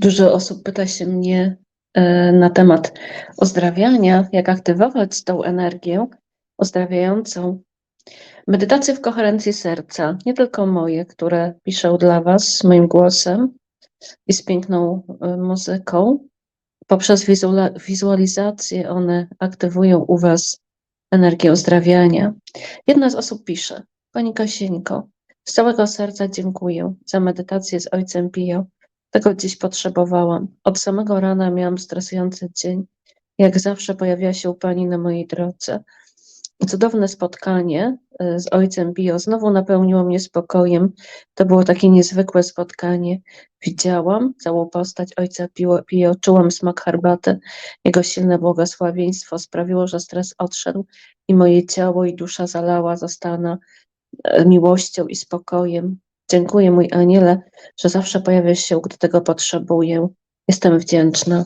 Dużo osób pyta się mnie e, na temat uzdrawiania, jak aktywować tą energię uzdrawiającą. Medytacje w koherencji serca, nie tylko moje, które piszę dla Was z moim głosem i z piękną e, muzyką. Poprzez wizualizację one aktywują u Was energię uzdrawiania. Jedna z osób pisze: Pani Kasieńko, z całego serca dziękuję za medytację z Ojcem Pio. Tego dziś potrzebowałam. Od samego rana miałam stresujący dzień. Jak zawsze pojawiła się Pani na mojej drodze. Cudowne spotkanie y, z Ojcem Pio znowu napełniło mnie spokojem. To było takie niezwykłe spotkanie. Widziałam całą postać Ojca Pio czułam smak herbaty. Jego silne błogosławieństwo sprawiło, że stres odszedł i moje ciało i dusza zalała zostana e, miłością i spokojem. Dziękuję, mój aniele, że zawsze pojawiasz się, gdy tego potrzebuję. Jestem wdzięczna.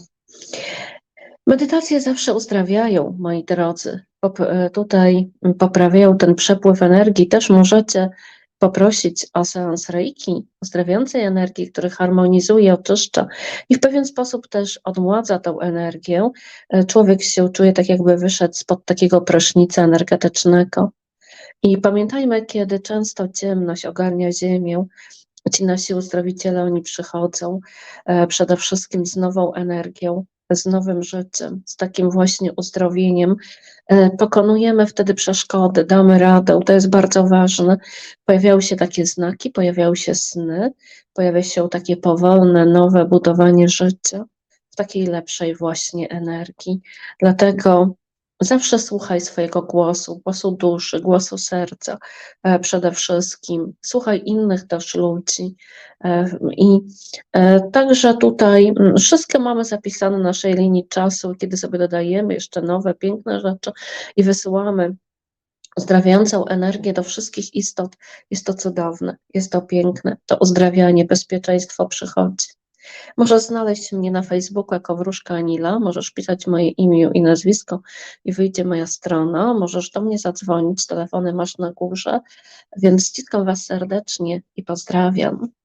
Medytacje zawsze uzdrawiają, moi drodzy. Pop- e, tutaj poprawiają ten przepływ energii. Też możecie poprosić o seans Reiki, uzdrawiającej energii, który harmonizuje, oczyszcza i w pewien sposób też odmładza tą energię. E, Człowiek się czuje tak, jakby wyszedł spod takiego prysznica energetycznego. I pamiętajmy, kiedy często ciemność ogarnia ziemię, ci nasi uzdrowiciele, oni przychodzą e, przede wszystkim z nową energią, z nowym życiem, z takim właśnie uzdrowieniem. E, Pokonujemy wtedy przeszkody, damy radę, to jest bardzo ważne. Pojawiały się takie znaki, pojawiały się sny, pojawia się takie powolne, nowe budowanie życia w takiej lepszej właśnie energii. Dlatego Zawsze słuchaj swojego głosu, głosu duszy, głosu serca e, przede wszystkim. Słuchaj innych też ludzi. E, I e, także tutaj mm, wszystkie mamy zapisane na naszej linii czasu, kiedy sobie dodajemy jeszcze nowe, piękne rzeczy i wysyłamy uzdrawiającą energię do wszystkich istot. Jest to cudowne, jest to piękne. To uzdrawianie, bezpieczeństwo przychodzi. Możesz znaleźć mnie na Facebooku jako Wróżka Anila, możesz pisać moje imię i nazwisko i wyjdzie moja strona. Możesz do mnie zadzwonić, telefony masz na górze, więc ściskam Was serdecznie i pozdrawiam.